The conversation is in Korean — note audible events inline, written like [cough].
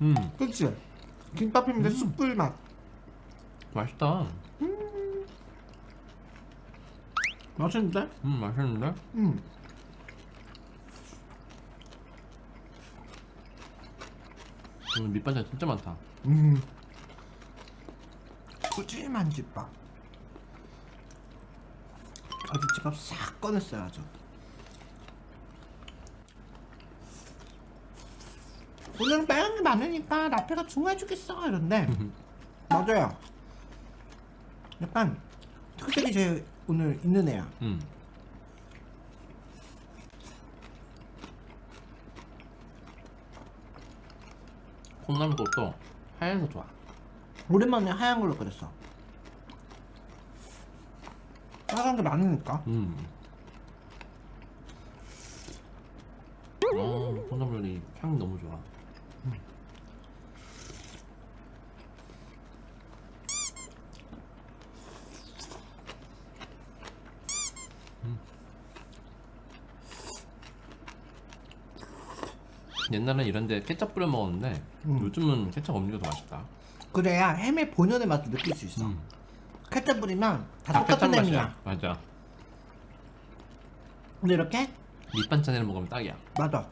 음 그치? 김밥인데 음. 숯불 맛. 맛있다. 맛있는데? 음 맛있는데? 음. 오늘 밑반찬 진짜 많다. 음. 푸짐한 집밥. 아주 집밥 싹 꺼냈어요 아주. 오늘은 빨간 게 많으니까 라페가 중화해주겠어 이런데 [laughs] 맞아요. 약간 특색이 제일 오늘 있는 애야. 음. 콩나물국도 하얘서 좋아. 오랜만에 하얀 걸로 그렸어. 빨간 게 많으니까. 음. 어, 콩나물이 향이 너무 좋아. 음. 옛날엔 이런데 케첩 뿌려 먹었는데 음. 요즘은 케첩 없는 게 더 맛있다. 그래야 햄의 본연의 맛을 느낄 수 있어. 음. 케첩 뿌리면 다 다 똑같은 케첩 햄이야. 맛이야. 맞아. 근데 이렇게 밑반찬이랑 먹으면 딱이야. 맞아.